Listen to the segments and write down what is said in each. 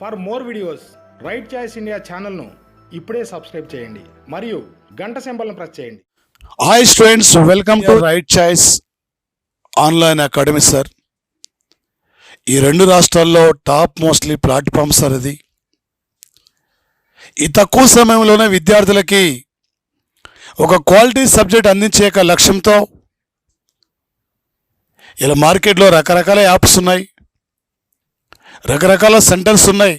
For more videos right choice India ఛానల్ను ఇప్పుడే subscribe చేయండి. మరియు గంట సింబల్ను ప్రెస్ చేయండి. Hi students welcome to right choice online academy sir ఈ రెండు రాష్ట్రాల్లో టాప్ మోస్ట్లీ ప్లాట్ఫామ్ సార్ ఇది. ఈ తక్కువ సమయంలోనే విద్యార్థులకి ఒక క్వాలిటీ సబ్జెక్ట్ అందించే యొక్క లక్ష్యంతో ఇలా మార్కెట్లో రకరకాల యాప్స్ ఉన్నాయి. రకరకాల సెంటర్స్ ఉన్నాయి.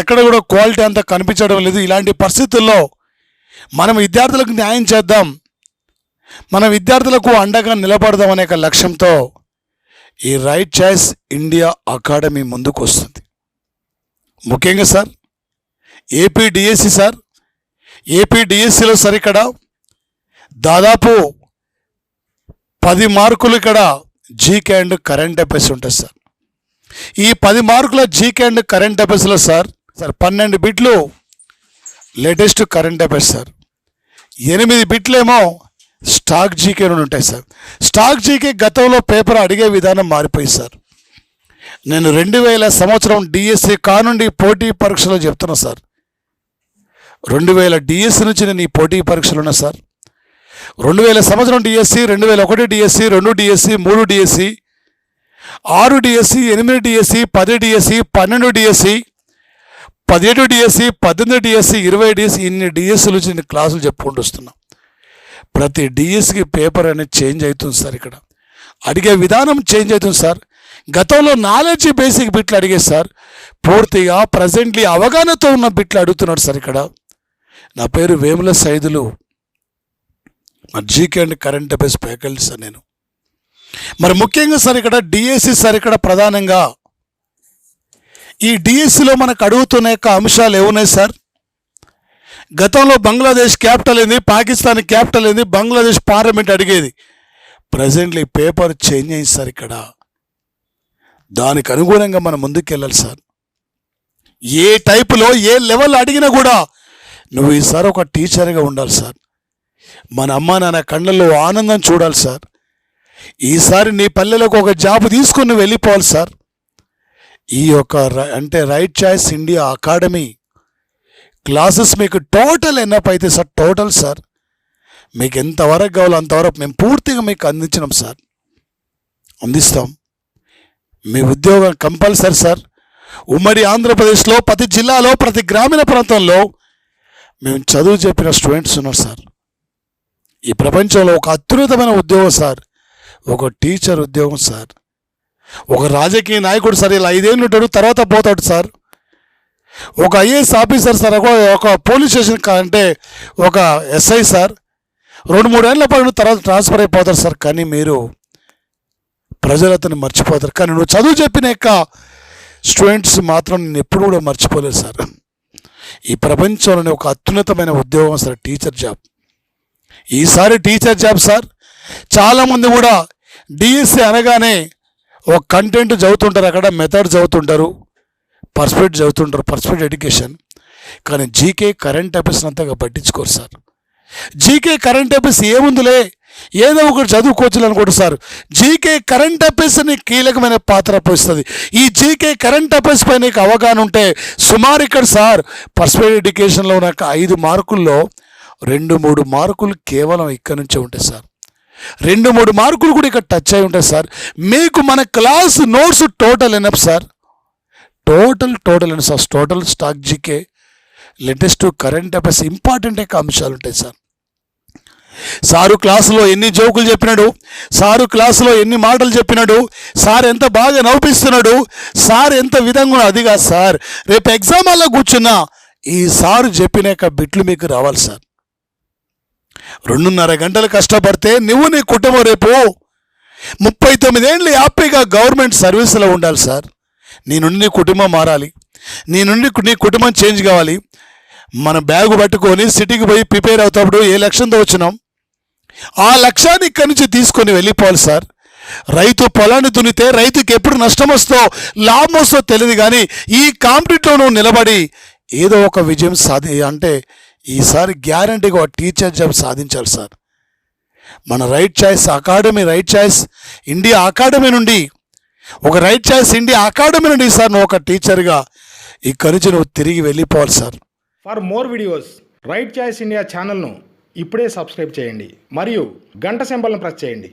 ఎక్కడ కూడా క్వాలిటీ అంతా కనిపించడం లేదు. ఇలాంటి పరిస్థితుల్లో మనం విద్యార్థులకు న్యాయం చేద్దాం. మన విద్యార్థులకు అండగా నిలబడదాం అనే ఒక లక్ష్యంతో ఈ రైట్ చాయిస్ ఇండియా అకాడమీ ముందుకు వస్తుంది. ముఖ్యంగా sir AP DSC sir AP డిఎస్సిలో సార్ ఇక్కడ దాదాపు పది మార్కులు ఇక్కడ జీకే అండ్ కరెంట్ అఫైర్స్ ఉంటుంది సార్. ఈ పది మార్కుల జీకే అండ్ కరెంట్ అఫైర్స్లో సార్ సార్ పన్నెండు బిట్లు లేటెస్ట్ కరెంట్ అఫైర్స్ సార్. ఎనిమిది బిట్లేమో స్టాక్ జీకే నుండి ఉంటాయి సార్. స్టాక్ జీకే గతంలో పేపర్ అడిగే విధానం మారిపోయింది సార్. నేను రెండు వేల సంవత్సరం డిఎస్సి కానుండి పోటీ పరీక్షలో చెప్తున్నా సార్. రెండు వేల డిఎస్సి నుంచి నేను ఈ పోటీ పరీక్షలు ఉన్నా సార్. రెండు వేల సంవత్సరం డిఎస్సి రెండు వేల ఒకటి డిఎస్సి రెండు డిఎస్సి మూడు డిఎస్సి ఆరు డిఎస్సి ఎనిమిది డిఎస్సి పది డిఎస్సి పన్నెండు డిఎస్సి పదిహేడు డిఎస్సి పద్దెనిమిది డిఎస్సి ఇరవై డిఎస్సి ఇన్ని డిఎస్సి నుంచి క్లాసులు చెప్పుకుంటూ వస్తున్నాం. ప్రతి డిఎస్సికి పేపర్ అనేది చేంజ్ అవుతుంది సార్ ఇక్కడ. అడిగే విధానం చేంజ్ అవుతుంది సార్. గతంలో నాలెడ్జ్ బేసిక్ బిట్లు అడిగేది సార్. పూర్తిగా ప్రజెంట్లీ అవగాహనతో ఉన్న బిట్లు అడుగుతున్నాడు సార్ ఇక్కడ. నా పేరు వేముల సైదులు. మా GK and current affairs faculty sir నేను. మరి ముఖ్యంగా సార్ ఇక్కడ డిఎస్సి సార్ ఇక్కడ ప్రధానంగా ఈ డిఎస్సిలో మనకు అడుగుతున్న యొక్క అంశాలు ఏమున్నాయి సార్? గతంలో బంగ్లాదేశ్ క్యాపిటల్ ఏంది? పాకిస్తాన్ క్యాపిటల్ ఏంది? బంగ్లాదేశ్ పార్లమెంట్ అడిగేది. ప్రజెంట్లీ పేపర్ చేంజ్ అయింది సార్ ఇక్కడ. దానికి అనుగుణంగా మనం ముందుకెళ్ళాలి సార్. ఏ టైపులో ఏ లెవెల్ అడిగినా కూడా నువ్వు ఈసారి ఒక టీచర్గా ఉండాలి సార్. మన అమ్మ నాన్న కళ్ళల్లో ఆనందం చూడాలి సార్. ఈసారి నీ పల్లెలకు ఒక జాబ్ తీసుకుని వెళ్ళిపోవాలి సార్. ఈ యొక్క అంటే right choice India academy classes మీకు టోటల్ ఎన్నప్ అయితే సార్? Total sir. మీకు ఎంతవరకు కావాలో అంతవరకు మేము పూర్తిగా మీకు అందించినాం సార్. అందిస్తాం. మీ ఉద్యోగం కంపల్సరీ సార్. ఉమ్మడి ఆంధ్రప్రదేశ్లో ప్రతి జిల్లాలో ప్రతి గ్రామీణ ప్రాంతంలో మేము చదువు చెప్పిన స్టూడెంట్స్ ఉన్నారు సార్. ఈ ప్రపంచంలో ఒక అద్భుతమైన ఉద్యోగం సార్. ఒక టీచర్ ఉద్యోగం సార్. ఒక రాజకీయ నాయకుడు సార్ ఇలా ఐదేళ్ళు ఉంటాడు తర్వాత పోతాడు సార్. ఒక ఐఏఎస్ ఆఫీసర్ సార్ ఒక ఒక పోలీస్ స్టేషన్ కా- అంటే ఒక ఎస్ఐ సార్. రెండు మూడు ఏళ్ళ పాటు తర్వాత ట్రాన్స్ఫర్ అయిపోతారు సార్. కానీ మీరు ప్రజలు అతను మర్చిపోతారు. కానీ నువ్వు చదువు చెప్పిన యొక్క స్టూడెంట్స్ మాత్రం నేను ఎప్పుడు కూడా మర్చిపోలేదు సార్. ఈ ప్రపంచంలోనే ఒక అత్యున్నతమైన ఉద్యోగం సార్ టీచర్ జాబ్. ఈసారి టీచర్ జాబ్ సార్. చాలామంది కూడా డిఎస్సి అనగానే ఒక కంటెంట్ చదువుతుంటారు అక్కడ మెథడ్ చదువుతుంటారు పర్స్పెక్ట్ చదువుతుంటారు పర్స్పెక్ట్ ఎడ్యుకేషన్ కానీ జీకే కరెంట్ అఫైర్స్ అంతగా పట్టించుకోరు సార్. జీకే కరెంట్ అఫైర్స్ ఏముందిలే? ఏదో ఒకటి చదువుకోవచ్చు అనుకుంటారు సార్. జీకే కరెంట్ అఫైర్స్ని కీలకమైన పాత్ర పోస్తుంది ఈ జీకే కరెంట్ అఫైర్స్ పై నీకు అవగాహన ఉంటే సుమారు ఇక్కడ సార్ పర్స్పెక్ట్ ఎడ్యుకేషన్లో ఉన్న ఐదు మార్కుల్లో రెండు మూడు మార్కులు కేవలం ఇక్కడ నుంచే ఉంటాయి సార్. రెండు మూడు మార్కులు కూడా ఇక్కడ టచ్ అయి ఉంటాయి సార్ మీకు మన class notes total enough sir total total అని sir total static GK latest current affairs important యొక్క అంశాలు ఉంటాయి సార్ సారు క్లాసులో ఎన్ని జోకులు చెప్పినాడు. సారు క్లాసులో ఎన్ని మాటలు చెప్పినాడు. సార్ ఎంత బాగా నవ్విస్తున్నాడు. సార్ ఎంత విధంగా అది కాదు సార్ రేపు ఎగ్జామ్ అలా కూర్చున్నా ఈ సారు చెప్పిన యొక్క బిట్లు మీకు రావాలి సార్ రెండున్నర గంటలు కష్టపడితే నువ్వు నీ కుటుంబం రేపు ముప్పై తొమ్మిదేళ్ళు హ్యాపీగా గవర్నమెంట్ సర్వీసులో ఉండాలి సార్. నీ నుండి నీ కుటుంబం మారాలి. నీ నుండి నీ కుటుంబం చేంజ్ కావాలి. మన బ్యాగు పట్టుకొని సిటీకి పోయి ప్రిపేర్ అవుతాప్పుడు ఏ లక్ష్యంతో వచ్చినాం? ఆ లక్ష్యాన్ని ఇక్కడి నుంచి తీసుకొని వెళ్ళిపోవాలి సార్. రైతు పొలాన్ని దున్నితే రైతుకి ఎప్పుడు నష్టం వస్తో లాభం వస్తో తెలియదు కానీ ఈ కాంపిటీటివ్లో నిలబడి ఏదో ఒక విజయం సాధి అంటే ఈసారి గ్యారంటీగా ఒక టీచర్ జాబ్ సాధించాలి సార్. మన right choice academy right choice India academy నుండి ఒక రైట్ చాయిస్ ఇండియా అకాడమీ నుండి సార్ నువ్వు ఒక టీచర్గా ఇక్కడి నుంచి నువ్వు తిరిగి వెళ్ళిపోవాలి sir. For more videos right choice India ఛానల్ను ఇప్పుడే సబ్స్క్రైబ్ చేయండి. మరియు గంట సింబల్ను ప్రెస్ చేయండి.